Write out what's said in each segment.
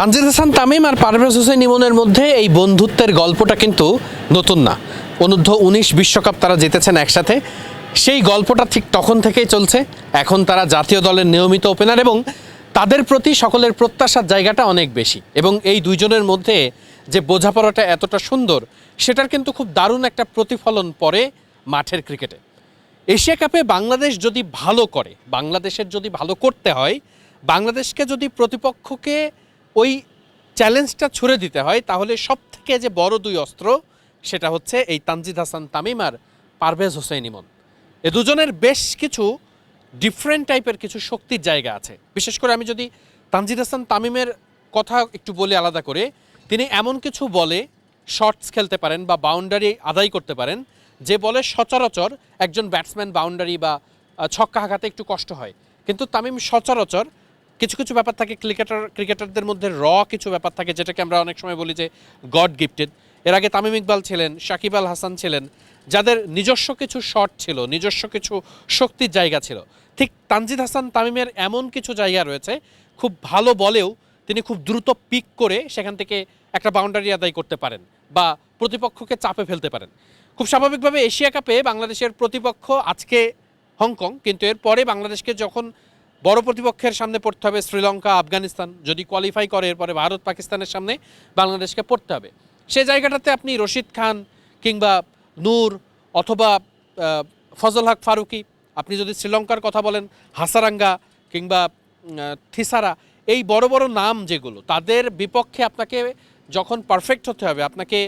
তানজিদ হাসান তামিম আর পারভেজ হোসেন ইমনের মধ্যে এই বন্ধুত্বের গল্পটা কিন্তু নতুন না। অনূর্ধ্ব উনিশ বিশ্বকাপ তারা জিতেছেন একসাথে। সেই গল্পটা ঠিক তখন থেকেই চলছে। এখন তারা জাতীয় দলের নিয়মিত ওপেনার এবং তাদের প্রতি সকলের প্রত্যাশার জায়গাটা অনেক বেশি। এবং এই দুইজনের মধ্যে যে বোঝাপড়াটা এতটা সুন্দর, সেটার কিন্তু খুব দারুণ একটা প্রতিফলন পড়ে মাঠের ক্রিকেটে। এশিয়া কাপে বাংলাদেশ যদি ভালো করে, বাংলাদেশের যদি ভালো করতে হয়, বাংলাদেশকে যদি প্রতিপক্ষকে ওই চ্যালেঞ্জটা ছুড়ে দিতে হয়, তাহলে সব থেকে যে বড় দুই অস্ত্র সেটা হচ্ছে এই তানজিদ হাসান তামিম আর পারভেজ হোসেন ইমন। এ দুজনের বেশ কিছু ডিফারেন্ট টাইপের কিছু শক্তির জায়গা আছে। বিশেষ করে আমি যদি তানজিদ হাসান তামিমের কথা একটু বলে আলাদা করে, তিনি এমন কিছু বলে শর্টস খেলতে পারেন বা বাউন্ডারি আদায় করতে পারেন, যে বলে সচরাচর একজন ব্যাটসম্যান বাউন্ডারি বা ছক্কা হাঁকাতে একটু কষ্ট হয়। কিন্তু তামিম সচরাচর কিছু কিছু ব্যাপার থাকে ক্রিকেটার, ক্রিকেটারদের মধ্যে র কিছু ব্যাপার থাকে, যেটাকে আমরা অনেক সময় বলি যে গড গিফটেড এর আগে তামিম ইকবাল ছিলেন সাকিব আল হাসান ছিলেন, যাদের নিজস্ব কিছু শট ছিল, নিজস্ব কিছু শক্তির জায়গা ছিল। ঠিক তানজিদ হাসান তামিমের এমন কিছু জায়গা রয়েছে, খুব ভালো বলেও তিনি খুব দ্রুত পিক করে সেখান থেকে একটা বাউন্ডারি আদায় করতে পারেন বা প্রতিপক্ষকে চাপে ফেলতে পারেন। খুব স্বাভাবিকভাবে এশিয়া কাপে বাংলাদেশের প্রতিপক্ষ আজকে হংকং, কিন্তু এরপরে বাংলাদেশকে যখন বড় প্রতিপক্ষের সামনে পড়তে হবে শ্রীলঙ্কা, আফগানিস্তান। যদি কোয়ালিফাই করে, এরপরে ভারত পাকিস্তানের সামনে বাংলাদেশকে পড়তে হবে। সে জায়গাটাতে আপনি রশিদ খান কিংবা নূর অথবা ফজল হক ফারুকি, আপনি যদি শ্রীলঙ্কার কথা বলেন, হাসারাঙ্গা কিংবা থিসারা, এই বড় বড় নাম যেগুলো, তাদের বিপক্ষে আপনাকে যখন পারফেক্ট হতে হবে, আপনাকে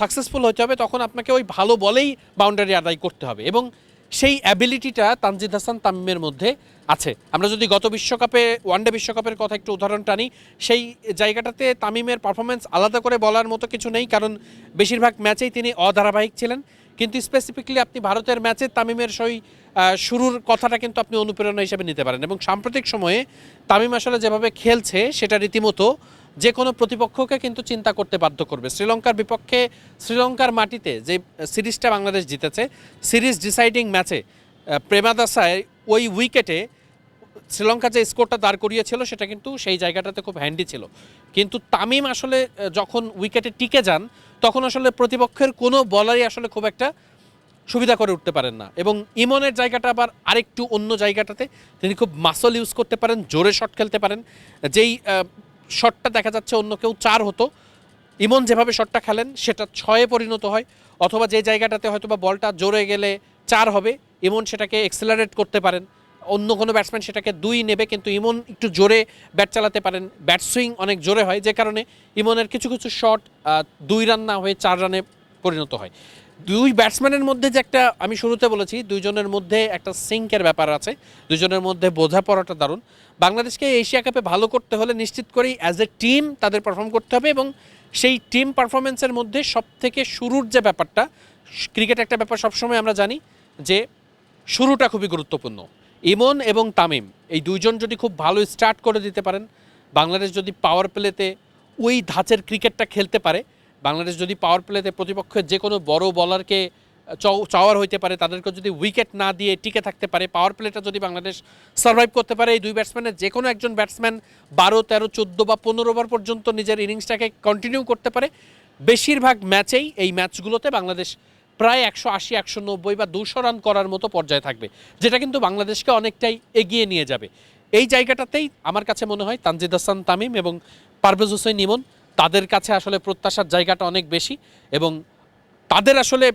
সাকসেসফুল হতে হবে, তখন আপনাকে ওই ভালো বলেই বাউন্ডারি আদায় করতে হবে। এবং সেই অ্যাবিলিটিটা তানজিদ হাসান তামিমের মধ্যে আছে। আমরা যদি গত বিশ্বকাপে ওয়ানডে বিশ্বকাপের কথা একটু উদাহরণ টানি, সেই জায়গাটাতে তামিমের পারফরমেন্স আলাদা করে বলার মতো কিছু নেই, কারণ বেশিরভাগ ম্যাচেই তিনি অধারাবাহিক ছিলেন। কিন্তু স্পেসিফিকলি আপনি ভারতের ম্যাচে তামিমের সই শুরুর কথাটা কিন্তু আপনি অনুপ্রেরণা হিসেবে নিতে পারেন। এবং সাম্প্রতিক সময়ে তামিম আসলে যেভাবে খেলছে, সেটা রীতিমতো যে কোনো প্রতিপক্ষকে কিন্তু চিন্তা করতে বাধ্য করবে। শ্রীলঙ্কার বিপক্ষে, শ্রীলঙ্কার মাটিতে যে সিরিজটা বাংলাদেশ জিতেছে, সিরিজ ডিসাইডিং ম্যাচে প্রেমাদাসায় ওই উইকেটে শ্রীলঙ্কা যে স্কোরটা দাঁড় করিয়েছিল, সেটা কিন্তু সেই জায়গাটাতে খুব হ্যান্ডি ছিল। কিন্তু তামিম আসলে যখন উইকেটে টিকে যান, তখন আসলে প্রতিপক্ষের কোনো বলারই আসলে খুব একটা সুবিধা করে উঠতে পারেন না। এবং ইমনের জায়গাটা আবার আরেকটু অন্য জায়গাটাতে, তিনি খুব মাসল ইউজ করতে পারেন, জোরে শট খেলতে পারেন। যেই শটটা দেখা যাচ্ছে অন্য কেউ চার হতো। ইমন যেভাবে শটটা খেলেন, সেটা ছয়ে পরিণত হয়, অথবা যে জায়গাটাতে হয়তো বা বলটা জোরে গেলে চার হবে, ইমন সেটাকে এক্সেলারেট করতে পারেন। অন্য কোনো ব্যাটসম্যান সেটাকে দুই নেবে, কিন্তু ইমন একটু জোরে ব্যাট চালাতে পারেন। ব্যাট সুইং অনেক জোরে হয়, যে কারণে ইমনের কিছু কিছু শট দুই রান না হয়ে চার রানে পরিণত হয়। দুই ব্যাটসম্যানের মধ্যে যে একটা, আমি শুরুতে বলেছি, দুইজনের মধ্যে একটা সিঙ্কের ব্যাপার আছে। দুজনের মধ্যে বোঝাপড়াটা দারুণ। বাংলাদেশকে এশিয়া কাপে ভালো করতে হলে নিশ্চিত করেই অ্যাজ এ টিম তাদের পারফর্ম করতে হবে এবং সেই টিম পারফরমেন্সের মধ্যে সব থেকে শুরুর যে ব্যাপারটা ক্রিকেট একটা ব্যাপার সবসময় আমরা জানি যে শুরুটা খুবই গুরুত্বপূর্ণ। ইমন এবং তামিম, এই দুইজন যদি খুব ভালো স্টার্ট করে দিতে পারেন, বাংলাদেশ যদি পাওয়ার প্লেতে ওই ধাঁচের ক্রিকেটটা খেলতে পারে বাংলাদেশ যদি পাওয়ার প্লেতে প্রতিপক্ষের যে কোনো বড় বলারকে চাও- চাওয়ার হইতে পারে তাদেরকে যদি উইকেট না দিয়ে টিকে থাকতে পারে পাওয়ার প্লেটা যদি বাংলাদেশ সার্ভাইভ করতে পারে, এই দুই ব্যাটসম্যানের যে কোনো একজন ব্যাটসম্যান বারো, তেরো, চোদ্দ বা পনেরো ওভার পর্যন্ত নিজের ইনিংসটাকে কন্টিনিউ করতে পারে। বেশিরভাগ ম্যাচেই এই ম্যাচগুলোতে বাংলাদেশ প্রায় একশো আশি, একশো নব্বই বা দুশো রান করার মতো পর্যায়ে থাকবে, যেটা কিন্তু বাংলাদেশকে অনেকটাই এগিয়ে নিয়ে যাবে। এই জায়গাটাতেই আমার কাছে মনে হয় তানজিদ হাসান তামিম এবং পারভেজ হোসেন ইমন তাদের কাছে আসলে প্রত্যাশার জায়গাটা অনেক বেশি এবং তাদের আসলে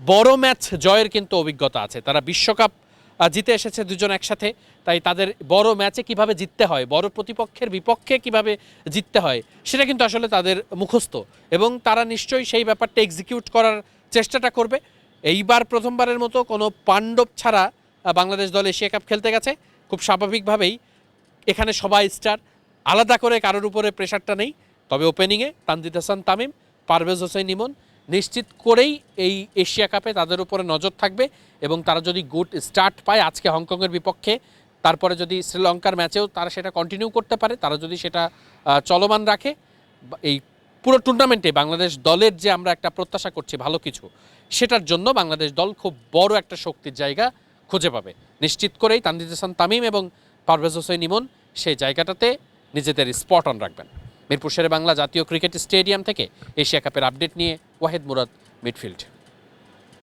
বড় ম্যাচ জয়ের কিন্তু অভিজ্ঞতা আছে। তারা বিশ্বকাপ জিতে এসেছে দুজন একসাথে, তাই তাদের বড় ম্যাচে কীভাবে জিততে হয়, বড় প্রতিপক্ষের বিপক্ষে কীভাবে জিততে হয়, সেটা কিন্তু আসলে তাদের মুখস্থ এবং তারা নিশ্চয়ই সেই ব্যাপারটা এক্সিকিউট করার চেষ্টাটা করবে। এইবার প্রথমবারের মতো কোনো পাণ্ডব ছাড়া বাংলাদেশ দল এশিয়া কাপ খেলতে গেছে। খুব স্বাভাবিকভাবেই এখানে সবাই স্টার আলাদা করে কারোর উপরে প্রেশারটা নেই। তবে ওপেনিংয়ে তানজিদ হাসান, তামিম, পারভেজ হোসেন, ইমন নিশ্চিত করেই এই এশিয়া কাপে তাদের উপরে নজর থাকবে এবং তারা যদি গুড স্টার্ট পায় আজকে হংকংয়ের বিপক্ষে, তারপরে যদি শ্রীলঙ্কার ম্যাচেও তারা সেটা কন্টিনিউ করতে পারে, তারা যদি সেটা চলমান রাখে এই পুরো টুর্নামেন্টে বাংলাদেশ দলের যে আমরা একটা প্রত্যাশা করছি ভালো কিছু, সেটার জন্য বাংলাদেশ দল খুব বড় একটা শক্তির জায়গা খুঁজে পাবে। নিশ্চিত করেই তানজিদ হাসান, তামিম এবং পারভেজ হোসেন, ইমন সেই জায়গাটাতে নিজেদের স্পট অন রাখবেন। মিরপুর শেরে বাংলা জাতীয় ক্রিকেট স্টেডিয়াম থেকে এশিয়া কাপের আপডেট নিয়ে ওয়াহেদ মুরাদ মিডফিল্ড।